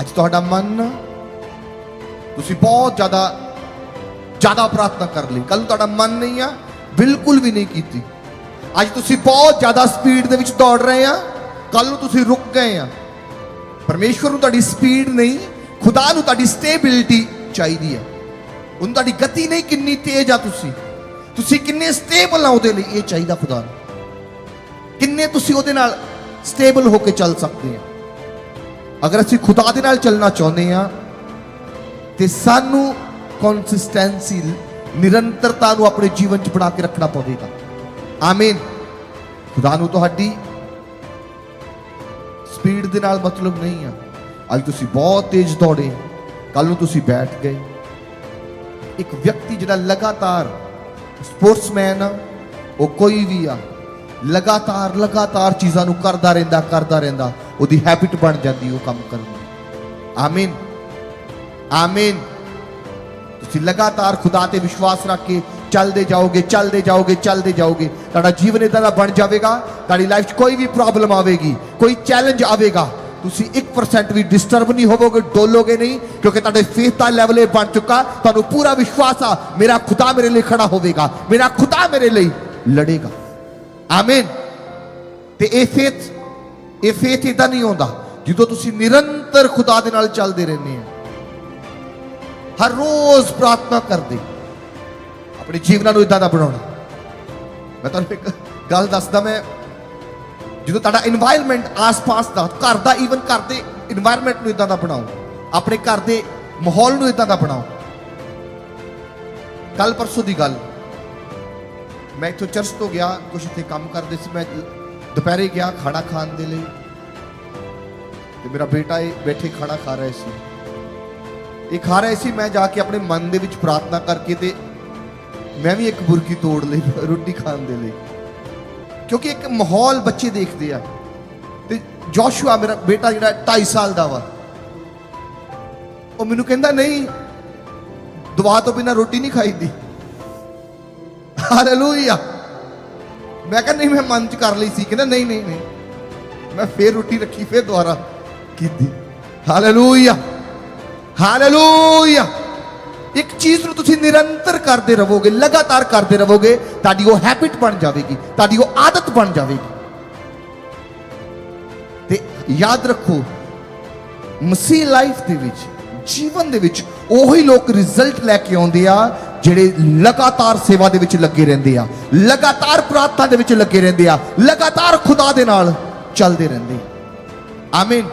ਅੱਜ ਤੁਹਾਡਾ ਮਨ ਤੁਸੀਂ ਬਹੁਤ ਜ਼ਿਆਦਾ ਜ਼ਿਆਦਾ ਪ੍ਰਾਰਥਨਾ ਕਰ ਲਈ। ਕੱਲ ਤੁਹਾਡਾ ਮਨ ਨਹੀਂ ਆ, ਬਿਲਕੁਲ ਵੀ ਨਹੀਂ ਕੀਤੀ। ਅੱਜ ਤੁਸੀਂ ਬਹੁਤ ਜ਼ਿਆਦਾ ਸਪੀਡ ਦੇ ਵਿੱਚ ਦੌੜ ਰਹੇ ਆ। ਕੱਲ ਨੂੰ ਤੁਸੀਂ ਰੁਕ ਗਏ ਆ। ਪਰਮੇਸ਼ਵਰ ਨੂੰ ਤੁਹਾਡੀ ਸਪੀਡ ਨਹੀਂ, ਖੁਦਾ ਨੂੰ ਤੁਹਾਡੀ ਸਟੇਬਿਲਿਟੀ ਚਾਹੀਦੀ ਹੈ। ਉਹਨੂੰ ਤੁਹਾਡੀ ਗਤੀ ਨਹੀਂ ਕਿੰਨੀ ਤੇਜ਼ ਆ ਤੁਸੀਂ। ਤੁਸੀਂ ਕਿੰਨੇ ਸਟੇਬਲ ਆ ਉਹਦੇ ਲਈ, ਇਹ ਚਾਹੀਦਾ ਖੁਦਾ ਨੂੰ। ਕਿੰਨੇ ਤੁਸੀਂ ਉਹਦੇ ਨਾਲ ਸਟੇਬਲ ਹੋ ਕੇ ਚੱਲ ਸਕਦੇ ਆ। ਅਗਰ ਅਸੀਂ ਖੁਦਾ ਦੇ ਨਾਲ ਚੱਲਣਾ ਚਾਹੁੰਦੇ ਆ ਤੇ ਸਾਨੂੰ ਕੰਸਿਸਟੈਂਸੀ ਨਿਰੰਤਰਤਾ ਨੂੰ ਆਪਣੇ ਜੀਵਨ 'ਚ ਬਣਾ ਕੇ ਰੱਖਣਾ ਪਵੇਗਾ। ਆਮੀਨ ਖੁਦਾ ਨੂੰ ਤੁਹਾਡੀ ਸਪੀਡ ਦੇ ਨਾਲ ਮਤਲਬ ਨਹੀਂ ਆ। ਅੱਜ ਤੁਸੀਂ ਬਹੁਤ ਤੇਜ਼ ਦੌੜੇ ਕੱਲ ਨੂੰ ਤੁਸੀਂ ਬੈਠ ਗਏ। ਇੱਕ ਵਿਅਕਤੀ ਜਿਹੜਾ ਲਗਾਤਾਰ ਸਪੋਰਟਸਮੈਨ ਆ, ਉਹ ਕੋਈ ਵੀ ਆ, ਲਗਾਤਾਰ ਲਗਾਤਾਰ ਚੀਜ਼ਾਂ ਨੂੰ ਕਰਦਾ ਰਹਿੰਦਾ ਕਰਦਾ ਰਹਿੰਦਾ। ਉਹਦੀ ਹੈਬਿਟ ਬਣ ਜਾਂਦੀ ਉਹ ਕੰਮ ਕਰਨ ਦੀ। ਆਮੀਨ। ਆਮੀਨ। ਤੁਸੀਂ ਲਗਾਤਾਰ ਖੁਦਾ ਤੇ ਵਿਸ਼ਵਾਸ ਰੱਖ ਕੇ ਚੱਲਦੇ ਜਾਓਗੇ ਚੱਲਦੇ ਜਾਓਗੇ ਚੱਲਦੇ ਜਾਓਗੇ। ਤੁਹਾਡਾ ਜੀਵਨ ਇਦਾਂ ਦਾ ਬਣ ਜਾਵੇਗਾ, ਤੁਹਾਡੀ ਲਾਈਫ 'ਚ ਕੋਈ ਵੀ ਪ੍ਰੋਬਲਮ ਆਵੇਗੀ, ਕੋਈ ਚੈਲੰਜ ਆਵੇਗਾ, ਤੁਸੀਂ 1% ਵੀ ਡਿਸਟਰਬ ਨਹੀਂ ਹੋਵੋਗੇ, ਡੋਲੋਗੇ ਨਹੀਂ, ਕਿਉਂਕਿ ਤੁਹਾਡੇ ਫੇਥ ਦਾ ਲੈਵਲ ਇਹ ਬਣ ਚੁੱਕਾ, ਤੁਹਾਨੂੰ ਪੂਰਾ ਵਿਸ਼ਵਾਸ ਆ, ਮੇਰਾ ਖੁਦਾ ਮੇਰੇ ਲਈ ਖੜਾ ਹੋਵੇਗਾ, ਮੇਰਾ ਖੁਦਾ ਮੇਰੇ ਲਈ ਲੜੇਗਾ। ਆਮੀਨ। ਤੇ ਇਹ ਫੇਥ ਇਹ ਫੇਥ ਇਦਾਂ ਨਹੀਂ ਹੁੰਦਾ ਜਦੋਂ ਤੁਸੀਂ ਨਿਰੰਤਰ ਖੁਦਾ ਦੇ ਨਾਲ ਚੱਲਦੇ ਰਹਿੰਦੇ ਹੋ। ਹਰ ਰੋਜ਼ ਪ੍ਰਾਰਥਨਾ ਕਰਦੇ। ਆਪਣੇ ਜੀਵਨਾਂ ਨੂੰ ਇਦਾਂ ਦਾ ਬਣਾਉਣਾ। ਮੈਂ ਤੁਹਾਨੂੰ ਇੱਕ ਗੱਲ ਦੱਸਦਾ ਮੈਂ, ਜਦੋਂ ਤੁਹਾਡਾ এনवायरमेंਟ ਆਸ-ਪਾਸ ਦਾ, ਘਰ ਦਾ ਈਵਨ ਘਰ ਦੇ এনवायरमेंट ਨੂੰ ਇਦਾਂ ਦਾ ਬਣਾਓ। ਆਪਣੇ ਘਰ ਦੇ ਮਾਹੌਲ ਨੂੰ ਇਦਾਂ ਦਾ ਬਣਾਓ। ਕੱਲ ਪਰਸੋਂ ਦੀ ਗੱਲ। ਮੈਂ ਇੱਥੋਂ ਚਰਚ ਤੋਂ ਗਿਆ ਕੁਝ ਇੱਥੇ ਕੰਮ ਕਰਦੇ ਸੀ, ਮੈਂ ਦੁਪਹਿਰੇ ਗਿਆ ਖਾਣਾ ਖਾਣ ਦੇ ਲਈ ਤੇ ਮੇਰਾ ਬੇਟਾ ਇਹ ਬੈਠੇ ਖਾਣਾ ਖਾ ਰਿਹਾ ਸੀ। ਇਹ ਖਾ ਰਹੇ ਸੀ, ਮੈਂ ਜਾ ਕੇ ਆਪਣੇ ਮਨ ਦੇ ਵਿੱਚ ਪ੍ਰਾਰਥਨਾ ਕਰਕੇ ਤੇ ਮੈਂ ਵੀ ਇੱਕ ਬੁਰਕੀ ਤੋੜ ਲਈ ਰੋਟੀ ਖਾਣ ਦੇ ਲਈ। ਕਿਉਂਕਿ ਇੱਕ ਮਾਹੌਲ ਬੱਚੇ ਦੇਖਦੇ ਆ। ਤੇ ਜੋਸ਼ੂਆ ਮੇਰਾ ਬੇਟਾ ਜਿਹੜਾ 2.5 ਸਾਲ ਦਾ ਵਾ, ਉਹ ਮੈਨੂੰ ਕਹਿੰਦਾ, ਨਹੀਂ, ਦੁਆ ਤੋਂ ਬਿਨਾ ਰੋਟੀ ਨਹੀਂ ਖਾਈਦੀ। ਹਾਲੇਲੂਇਆ। ਮੈਂ ਕਹਿੰਦਾ ਨਹੀਂ, ਮੈਂ ਮਨ ਚ ਕਰ ਲਈ ਸੀ। ਕਹਿੰਦਾ, ਨਹੀਂ ਨਹੀਂ ਨਹੀਂ। ਮੈਂ ਫੇਰ ਰੋਟੀ ਰੱਖੀ, ਫੇਰ ਦੁਬਾਰਾ ਕੀਤੀ। ਹਾਲੇਲੂਇਆ ਹਾਲੇਲੂਇਆ ਇੱਕ ਚੀਜ਼ ਨੂੰ ਤੁਸੀਂ ਨਿਰੰਤਰ ਕਰਦੇ ਰਹੋਗੇ, ਲਗਾਤਾਰ ਕਰਦੇ ਰਹੋਗੇ, ਤੁਹਾਡੀ ਉਹ ਹੈਬਿਟ ਬਣ ਜਾਵੇਗੀ, ਤੁਹਾਡੀ ਉਹ ਆਦਤ ਬਣ ਜਾਵੇਗੀ। ਤੇ ਯਾਦ ਰੱਖੋ, ਮਸੀਹ ਲਾਈਫ ਦੇ ਵਿੱਚ, ਜੀਵਨ ਦੇ ਵਿੱਚ, ਉਹੀ ਲੋਕ ਰਿਜ਼ਲਟ ਲੈ ਕੇ ਆਉਂਦੇ ਆ ਜਿਹੜੇ ਲਗਾਤਾਰ ਸੇਵਾ ਦੇ ਵਿੱਚ ਲੱਗੇ ਰਹਿੰਦੇ ਆ, ਲਗਾਤਾਰ ਪ੍ਰਾਰਥਨਾ ਦੇ ਵਿੱਚ ਲੱਗੇ ਰਹਿੰਦੇ ਆ, ਲਗਾਤਾਰ ਖੁਦਾ ਦੇ ਨਾਲ ਚੱਲਦੇ ਰਹਿੰਦੇ ਆ। ਆਮੀਨ